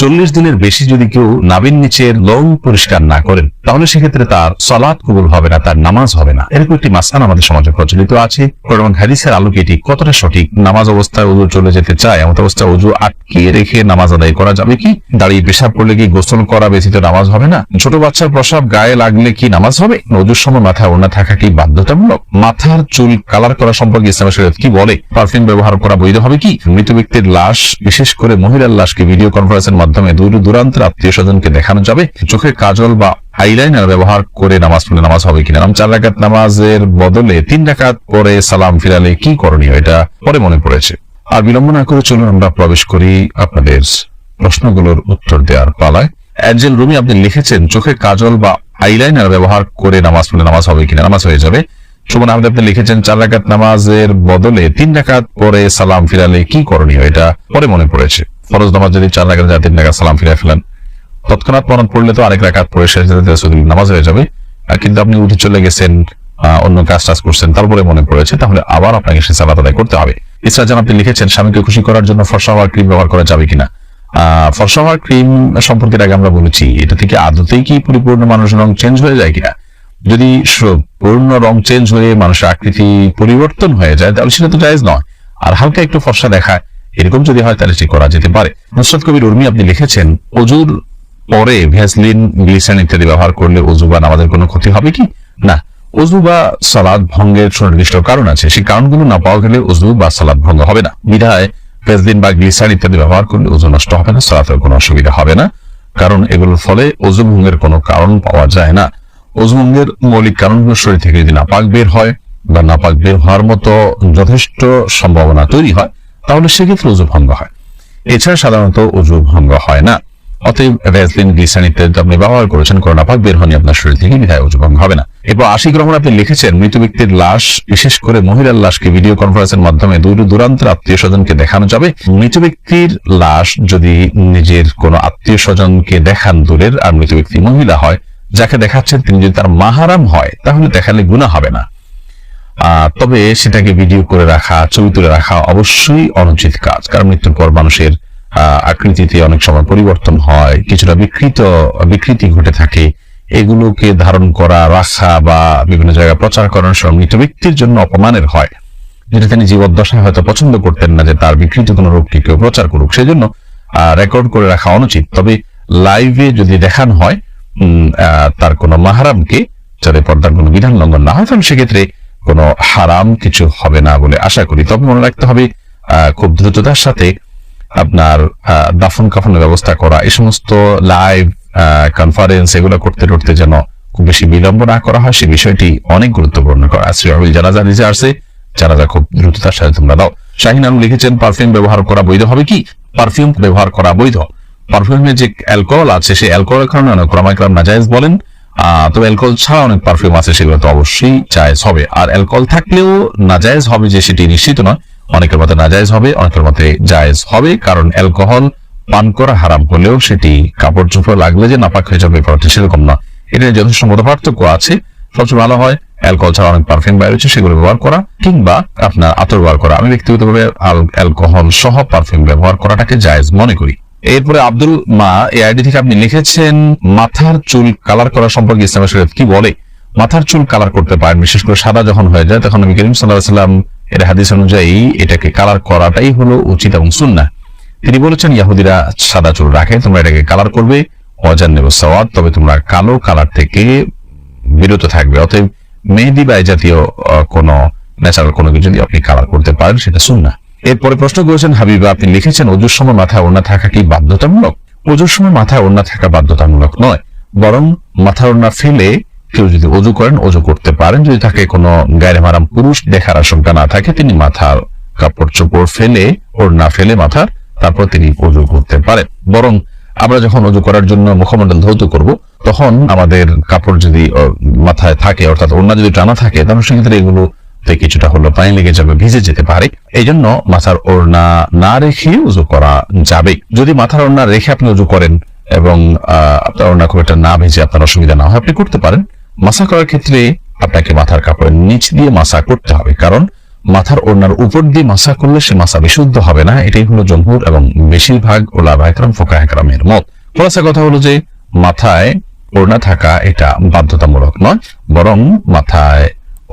চল্লিশ দিনের বেশি যদি কেউ নাবিন নিচের লোম পরিষ্কার না করেন, তাহলে সেক্ষেত্রে তার সলাৎ কবুল হবে না, তার নামাজ হবে না। এরকম একটি মাসান আমাদের সমাজে প্রচলিত আছে। কোরআন হাদিসের আলোকে এটি কতটা সঠিক? নামাজ অবস্থায় উজু চলে যেতে চায়, এমন অবস্থায় উজু আটকে রেখে নামাজ আদায় করা যাবে কি? দাঁড়িয়ে পেশাব করলে কি গোসল করা ব্যতীত নামাজ হবে না? ছোট বাচ্চার প্রসাব গায়ে লাগলে কি নামাজ হবে? অজুর সময় মাথায় ওড়না থাকা কি বাধ্যতামূলক? মাথার চুল কালার করা সম্পর্কে ইসলামের শরীয়ত কি বলে? পারফিউম ব্যবহার করা বৈধ হবে কি? মৃত ব্যক্তির লাশ, বিশেষ করে মহিলার লাশকে ভিডিও কনফারেন্সের মাধ্যমে দূর দূরান্তের আত্মীয় স্বজনকে দেখানো যাবে। চোখে কাজল বা আইলাইনার ব্যবহার করে নামাজ পড়লে নামাজ হবে কিনা? নাম চার রাকাত নামাজের বদলে তিন রাকাত পরে সালাম ফিরালে কি করণীয়? এটা পরে মনে পড়েছে। আর বিলম্ব না করে চলুন, আমরা প্রবেশ করি আপনাদের প্রশ্নগুলোর উত্তর দেওয়ার পালায়। অ্যাঞ্জেল রুমি, আপনি লিখেছেন চোখে কাজল বা আইলাইনার ব্যবহার করে নামাজ পড়লে নামাজ হবে কিনা? নামাজ হয়ে যাবে। সুমন আহমেদ, আপনি লিখেছেন, চার রাকাত নামাজের বদলে তিন রাকাত পরে সালাম ফিরালে কি করণীয়? এটা পরে মনে পড়েছে। ফরজ নামাজ যদি চার রাকাত যায়, তিন রাকাত সালাম ফিরে ফেলেন। তৎক্ষণাৎ মরণ পড়লে তো আরেক রাকাত পরে শেষ নামাজ হয়ে যাবে। কিন্তু আপনি উঠে চলে গেছেন অন্য কাজ টাজ করছেন, তারপরে মনে পড়েছে, তাহলে আবার আপনাকে সে সালাত আদায় করতে হবে। ইসরা জান আপনি লিখেছেন, স্বামীকে খুশি করার জন্য ফর্সা হওয়ার ক্রিম ব্যবহার করা যাবে কিনা? ফর্সা হওয়ার ক্রিম সম্পর্কে আগে আমরা বলেছি, এটা থেকে আদতেই কি পরিপূর্ণ মানুষের রং চেঞ্জ হয়ে যায় কিনা? যদি পূর্ণ রং চেঞ্জ হয়ে মানুষের আকৃতি পরিবর্তন হয়ে যায়, তাহলে সেটা তো জায়েজ নয়। আর হালকা একটু ফর্সা দেখায় এরকম যদি হয় তাহলে সেটি করা যেতে পারে। নুসরত কবির উর্মি আপনি লিখেছেন, অজুর পরে ভ্যাসলিন, গ্লিসারিন ইত্যাদি ব্যবহার করলে অজু বা নামাজের কোনো ক্ষতি হবে কি? না, অজু বা সালাদ ভঙ্গের সুনির্দিষ্ট কারণ আছে। সেই কারণগুলো না পাওয়া গেলে অজু বা সালাদ ভঙ্গ হবে না। বিধায় ভ্যাসলিন বা গ্লিসারিন ইত্যাদি ব্যবহার করলে অজু নষ্ট হবে না সালাতের কোনো অসুবিধা হবে না। কারণ এগুলোর ফলে অজু ভঙ্গের কোনো কারণ পাওয়া যায় না। অজু ভঙ্গের মৌলিক কারণগুলো শরীর থেকে যদি নাপাক বের হয় বা নাপাক বের হওয়ার মতো যথেষ্ট সম্ভাবনা তৈরি হয় তাহলে সেক্ষেত্রে অজু ভঙ্গ হয়। এছাড়া সাধারণত অজু ভঙ্গ হয় না। অতএব ভ্যাসলিন গ্লিসান ইত্যাদি আপনি ব্যবহার করেছেন করোনা পাক বের হয়নি আপনার শরীর থেকে বিধায় অজু ভঙ্গ হবে না। এরপর আশিক রহমান আপনি লিখেছেন, মৃত ব্যক্তির লাশ, বিশেষ করে মহিলার লাশকে ভিডিও কনফারেন্সের মাধ্যমে দূর দূরান্তের আত্মীয় স্বজনকে দেখানো যাবে। মৃত ব্যক্তির লাশ যদি নিজের কোনো আত্মীয় স্বজনকে দেখান দূরের, আর মৃত ব্যক্তি মহিলা হয়, যাকে দেখাচ্ছেন, তিনি যদি তার মাহারাম হয়, তাহলে দেখালে গুণা হবে না। তবে সেটাকে ভিডিও করে রাখা, ছবি তুলে রাখা অবশ্যই অনুচিত কাজ। কারণ মৃত্যুর পর মানুষের আকৃতিতে অনেক সময় পরিবর্তন হয়, কিছুটা বিকৃত, বিকৃতি ঘটে থাকে। এগুলোকে ধারণ করা, রাখা বা বিভিন্ন জায়গায় প্রচার করার সময় মৃত ব্যক্তির জন্য অপমানের হয়। যেটা তিনি জীবদ্দশায় হয়তো পছন্দ করতেন না যে তার বিকৃত কোনো রূপকে কেউ প্রচার করুক সেই জন্য রেকর্ড করে রাখা অনুচিত। তবে লাইভে যদি দেখানো হয় তার কোনো মাহারামকে যাতে পর্দার কোনো বিধান লঙ্ঘন না হয়, তাহলে সেক্ষেত্রে কোনো হারাম কিছু হবে না বলে আশা করি। তবে মনে রাখতে হবে খুব দ্রুততার সাথে আপনার দাফন কাফনের ব্যবস্থা করা এই সমস্ত লাইভ কনফারেন্স এগুলো করতে করতে যেন খুব বেশি বিলম্ব না করা হয়, সে বিষয়টি অনেক গুরুত্বপূর্ণ করা। শ্রী জানাজা নিজে আসছে, জানাজা খুব দ্রুততার সাথে তোমরা দাও। শাহিন আলম লিখেছেন পারফিউম ব্যবহার করা বৈধ হবে কি? পারফিউম ব্যবহার করা বৈধ? পারফিউমে যে অ্যালকোহল আছে, সেই অ্যালকোহলের কারণে অনেক ক্রমাইক্রম নাজায়েজ বলেন তবে অ্যালকোহল ছাড়া অনেক পারফিউম আছে, সেগুলো তো অবশ্যই জায়েজ হবে। আর অ্যালকোহল থাকলেও নাজায়েজ হবে যে সেটি নিশ্চিত নয়। অনেকের মতে নাজায়েজ হবে, অনেকের মতে জায়েজ হবে, কারণ অ্যালকোহল পান করা হারাম হলেও সেটি কাপড় চোপড় লাগলে যে নাপাক হয়ে যাবে, ব্যাপারটা সেরকম না। এটা যথেষ্ট মত পার্থক্য আছে। সবচেয়ে ভালো হয়, অ্যালকোহল ছাড়া অনেক পারফিউম বাইরে রয়েছে, সেগুলো ব্যবহার করা, কিংবা আপনার আতর ব্যবহার করা। আমি ব্যক্তিগতভাবে অ্যালকোহল সহ পারফিউম ব্যবহার করাটাকে জায়েজ মনে করি। এরপরে আব্দুল মা, এই আইডি থেকে আপনি লিখেছেন, মাথার চুল কালার করা সম্পর্কে ইসলামের শরীয়ত কি বলে? মাথার চুল কালার করতে পারেন, বিশেষ করে সাদা যখন হয়ে যায়, তখন নবী করিম সাল্লাহ সাল্লাম এর হাদিস অনুযায়ী এটাকে কালার করাটাই হলো উচিত এবং সুন্না তিনি বলেছেন ইহুদিরা সাদা চুল রাখে, তোমরা এটাকে কালার করবে অজান নেব সওয়াদ তবে তোমরা কালো কালার থেকে বিরত থাকবে। অতএব মেহেদি বা জাতীয় কোনো ন্যাচারাল কোনো কিছু যদি আপনি কালার করতে পারেন, সেটা সুন্না এরপরে প্রশ্ন করেছেন, হাবিবা, আপনি লিখেছেন অজুর সময় মাথায় ওড়না থাকা কি বাধ্যতামূলক? অজুর সময় মাথায় ওড়না থাকা বাধ্যতামূলক নয়, বরং মাথার ওড়না ফেলে কেউ যদি অজু করেন অজু করতে পারেন। যদি তাকে কোনো গায়ের মারাম পুরুষ দেখার আশঙ্কা না থাকে, তিনি মাথার কাপড় চোপড় ফেলে, ওড়না ফেলে মাথার, তারপর তিনি অজু করতে পারেন। বরং আমরা যখন অজু করার জন্য মুখমণ্ডল ধৌত করব, তখন আমাদের কাপড় যদি মাথায় থাকে, অর্থাৎ ওড়না যদি টানা থাকে, তাহলে সেক্ষেত্রে এগুলো তে কিছুটা হলো পানি লেগে যাবে, ভিজে যেতে পারে। এই জন্য মাথার ওড়না না রেখে উজু করা যাবে। যদি মাথার ওড়না রেখে আপনি উজু করেন এবং আপনার ওড়না খুব একটা না ভেজে আপনার অসুবিধা না হয়, আপনি করতে পারেন। মাসা করার ক্ষেত্রে আপনাকে মাথার কাপড়ের নিচ দিয়ে মাসা করতে হবে। কারণ মাথার ওড়নার উপর দিয়ে মাসা করলে সে মাসা বিশুদ্ধ হবে না। এটাই হলো জমহুর এবং বেশিরভাগ ওলামা একরাম ফোকা একরামের মত। খোলাসা কথা হলো যে, মাথায় ওড়না থাকা এটা বাধ্যতামূলক নয়, বরং মাথায়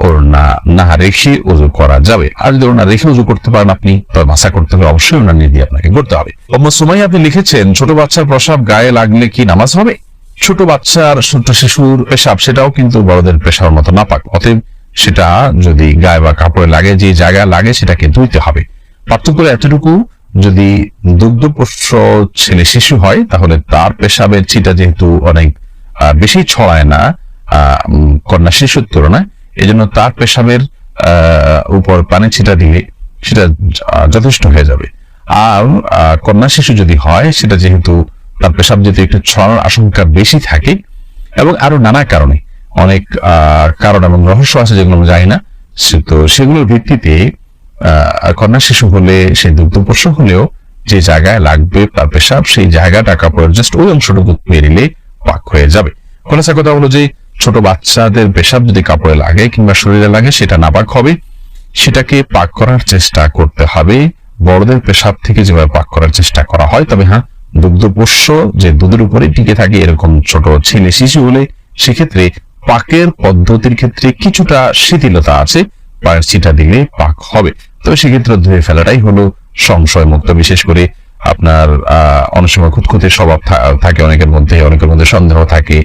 ওড়না না রেখে উজু করা যাবে। আর যদি ওড়না রেখে উজু করতে পারেন আপনি তবে মাসা করতে হলে অবশ্যই ওড়না নিয়ে আপনাকে করতে হবে। সুমাই আপনি লিখেছেন, ছোট বাচ্চার প্রসাব গায়ে লাগলে কি নামাজ হবে? ছোট বাচ্চার ছোট শিশুর পেশাব, সেটাও কিন্তু বড়দের পেশার মতো নাপাক। অতএব সেটা যদি গায়ে বা কাপড়ে লাগে, যে জায়গায় লাগে, সেটাকে ধুইতে হবে। পার্থক্য এতটুকু, যদি দুগ্ধপোষ্য ছেলে শিশু হয়, তাহলে তার পেশাবের ছিটা যেহেতু অনেক বেশি ছড়ায় না কন্যা শিশুর তুলনায় এই জন্য তার পেশাবের উপর পানি ছিটা দিলে সেটা যথেষ্ট হয়ে যাবে। আর কন্যা শিশু যদি হয়, সেটা যেহেতু তার পেশাব যেহেতু একটু ছড়ানোর আশঙ্কা বেশি থাকে এবং আরও নানা কারণে, অনেক কারণ এবং রহস্য আছে যেগুলো আমরা জানি না, সে- তো সেগুলোর ভিত্তিতে কন্যা শিশু হলে সেই দুগ্ধপোষ্য হলেও যে জায়গায় লাগবে তার পেশাব, সেই জায়গাটা কাপড়ের জাস্ট ওই অংশটুকু পেরিলে পাক হয়ে যাবে। খোলাসা কথা হলো যে ছোট বাচ্চাদের পেশাব যদি কাপড়ে লাগে কিংবা শরীরে লাগে, সেটা নাপাক হবে। সেটাকে পাক করার চেষ্টা করতে হবে। বড়দের পেশাব থেকে যেভাবে পাক করার চেষ্টা করা হয়, তবে হ্যাঁ দুগ্ধপোষ্য যে দুধের উপরে টিকে থাকে, এরকম ছোট ছেলে শিশু হলে সেক্ষেত্রে পাকের পদ্ধতির ক্ষেত্রে কিছুটা শিথিলতা আছে, পায়ের ছিটা দিলে পাক হবে। তবে সেক্ষেত্রে ধুয়ে ফেলাটাই হলো সংশয় মুক্ত বিশেষ করে আপনার অনেক সময় খুঁতখুঁতে স্বভাব থাকে, অনেকের মধ্যে অনেকের মধ্যে সন্দেহ থাকে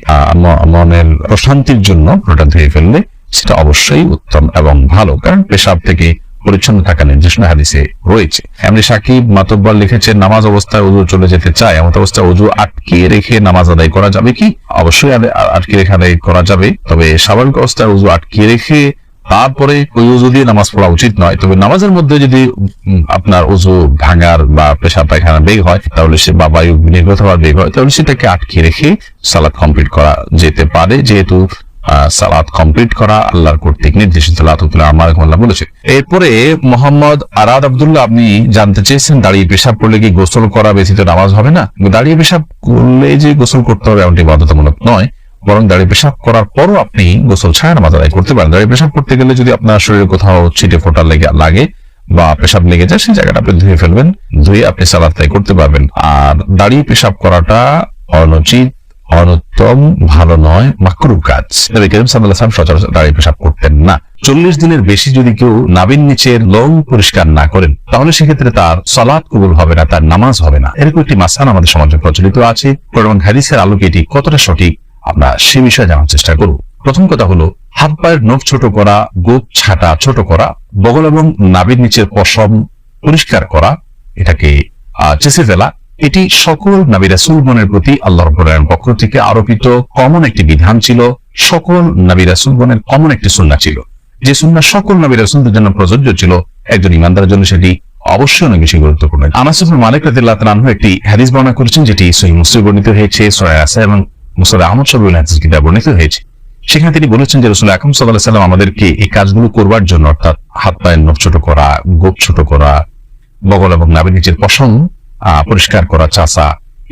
মনের প্রশান্তির জন্য ওটা ধুয়ে ফেললে সেটা অবশ্যই উত্তম এবং ভালো, কারণ পেশাব থেকে পরিচ্ছন্ন থাকা নির্দেশনা হাদিসে রয়েছে। এমনি সাকিব মাতব্বর লিখেছেন, নামাজ অবস্থায় উজু চলে যেতে চায়, এমন অবস্থায় উজু আটকে রেখে নামাজ আদায় করা যাবে কি? অবশ্যই আটকে রেখে আদায় করা যাবে, তবে স্বাভাবিক অবস্থায় উজু আটকে রেখে তারপরে ওই উজু দিয়ে নামাজ পড়া উচিত নয়, তবে নামাজের মধ্যে যদি আপনার উজু ভাঙার বা পেশা পায়খানা বেগ হয়, তাহলে সে বা বায়ু নির্গত হওয়ার বেগ হয়, তাহলে সেটাকে আটকে রেখে সালাদ কমপ্লিট করা যেতে পারে, যেহেতু সালাত কমপ্লিট করা আল্লাহর কর্তৃক নির্দেশিত আমার বলেছে। এরপরে মোহাম্মদ আরাদ আব্দুল্লাহ, আপনি জানতে চেয়েছেন দাঁড়িয়ে পেশাব করলে কি গোসল করা ব্যতীত নামাজ হবে না? দাঁড়িয়ে পেশাব করলে যে গোসল করতে হবে এমনটি বাধ্যতামূলক নয়। বরং দাঁড়িয়ে পেশাব করার পরও আপনি গোসল ছায়া নামাজ আদায় করতে পারেন। দাঁড়িয়ে পেশাব করতে গেলে যদি আপনার শরীরে কোথাও ছিটে ফোটা লেগে লাগে বা পেশাব লেগে যায়, সেই জায়গাটা আপনি ধুয়ে ফেলবেন, ধুয়ে আপনি সালাদ আদায় করতে পারবেন। আর দাঁড়িয়ে পেশাব করাটা অনুচিত, অনুত্তম, ভালো নয়, মাকরু কাজ। করিম সচরাচর দাঁড়িয়ে পেশাব করতেন না। চল্লিশ দিনের বেশি যদি কেউ নাবিন নিচের লোং পরিষ্কার না করেন, তাহলে সেক্ষেত্রে তার সালাত কবুল হবে না, তার নামাজ হবে না। এরকম একটি মাসান আমাদের সমাজে প্রচলিত আছে। কোরআন হাদিসের আলোকে এটি কতটা সঠিক আমরা সে বিষয়ে জানার চেষ্টা করব। প্রথম কথা হলো, হাত পায়ের নখ ছোট করা, গোপ ছাটা ছোট করা, বগল এবং নাবির নিচের পশম পরিষ্কার করা, এটাকে চেষে ফেলা, এটি সকল নাবি রাসুলগণের প্রতি আল্লাহ রব্বুল পক্ষ থেকে আরোপিত কমন একটি বিধান ছিল, সকল নাবি রাসুলগণের কমন একটি সুন্না ছিল। যে সুন্না সকল নাবি রাসুলদের জন্য প্রযোজ্য ছিল, একজন ইমানদারের জন্য সেটি অবশ্যই অনেক বেশি গুরুত্বপূর্ণ। ইবনে মালিক রাদিয়াল্লাহু তাআলা একটি হাদিস বর্ণনা করেছেন, যেটি সহিহ মুসলিম বর্ণিত হয়েছে, সূরা আসা এবং মুসলিম আহমদ হাদিস কিতাব বর্ণিত হয়েছে। সেখানে তিনি বলেছেন যে রসুল আকরম সাল্লাহ সাল্লাম আমাদেরকে এই কাজগুলো করবার জন্য, অর্থাৎ হাত পায়ের নখ ছোট করা, গোপ ছোট করা, বগল এবং নাভি নিচের পশম পরিষ্কার করা চাষা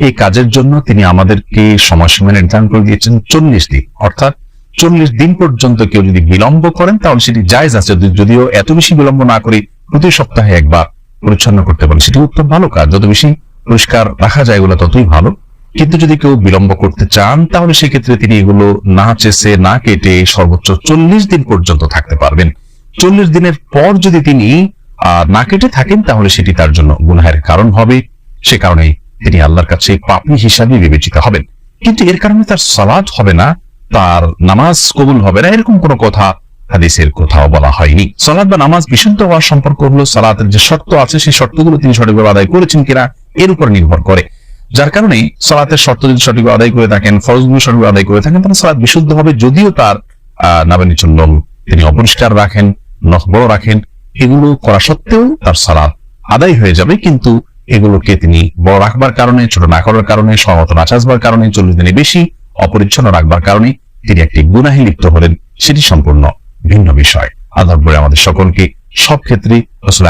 এই কাজের জন্য তিনি আমাদেরকে সময়সীমা নির্ধারণ করে দিয়েছেন চল্লিশ দিন। অর্থাৎ চল্লিশ দিন পর্যন্ত কেউ যদি বিলম্ব করেন, তাহলে সেটি জায়জ আছে। যদিও এত বেশি বিলম্ব না করে প্রতি সপ্তাহে একবার পরিচ্ছন্ন করতে পারেন, সেটি উত্তম ভালো কাজ। যত বেশি পরিষ্কার রাখা যায়, এগুলো ততই ভালো। কিন্তু যদি কেউ বিলম্ব করতে চান, তাহলে সেক্ষেত্রে তিনি এগুলো না চেষে না কেটে সর্বোচ্চ চল্লিশ দিন পর্যন্ত থাকতে পারবেন। চল্লিশ দিনের পর যদি তিনি না কেটে থাকেন, তাহলে সেটি তার জন্য গুনাহের কারণ হবে। সে কারণে তিনি আল্লাহর কাছে পাপি হিসাবে বিবেচিত হবেন। কিন্তু এর কারণে তার সালাদ হবে না, তার নামাজ কবুল হবে না, এরকম কোনো কথা হাদিসের কোথাও বলা হয়নি। সালাদ বা নামাজ বিশুদ্ধ হওয়ার সম্পর্ক হলো, সালাতের যে শর্ত আছে, সেই শর্তগুলো তিনি সঠিকভাবে আদায় করেছেন কিনা, এর উপর নির্ভর করে। যার কারণে সালাতের শর্ত যদি সঠিকভাবে আদায় করে থাকেন, ফরজগুলো সঠিকভাবে আদায় করে থাকেন, তাহলে সালাত বিশুদ্ধ হবে যদিও তার, আহ নাবানি তিনি অপরিষ্কার রাখেন নখ বড় রাখেন, এগুলো করা সত্ত্বেও তার সালাত আদায় হয়ে যাবে, কিন্তু এগুলোকে তিনি বড় রাখবার কারণে, ছোট না করার কারণে সমত না চাষবার কারণে, চল্লিশ দিনে বেশি, অপরিচ্ছন্ন রাখবার কারণে তিনি একটি গুনাহে লিপ্ত হলেন, সেটি সম্পূর্ণ ভিন্ন বিষয়। আল্লাহ বলে আমাদের সকলকে সব ক্ষেত্রে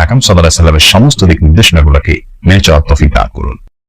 আকাম সাল্লাহ সাল্লামের সমস্ত দিক নির্দেশনাগুলোকে মেনে চলার তফিক দান করুন।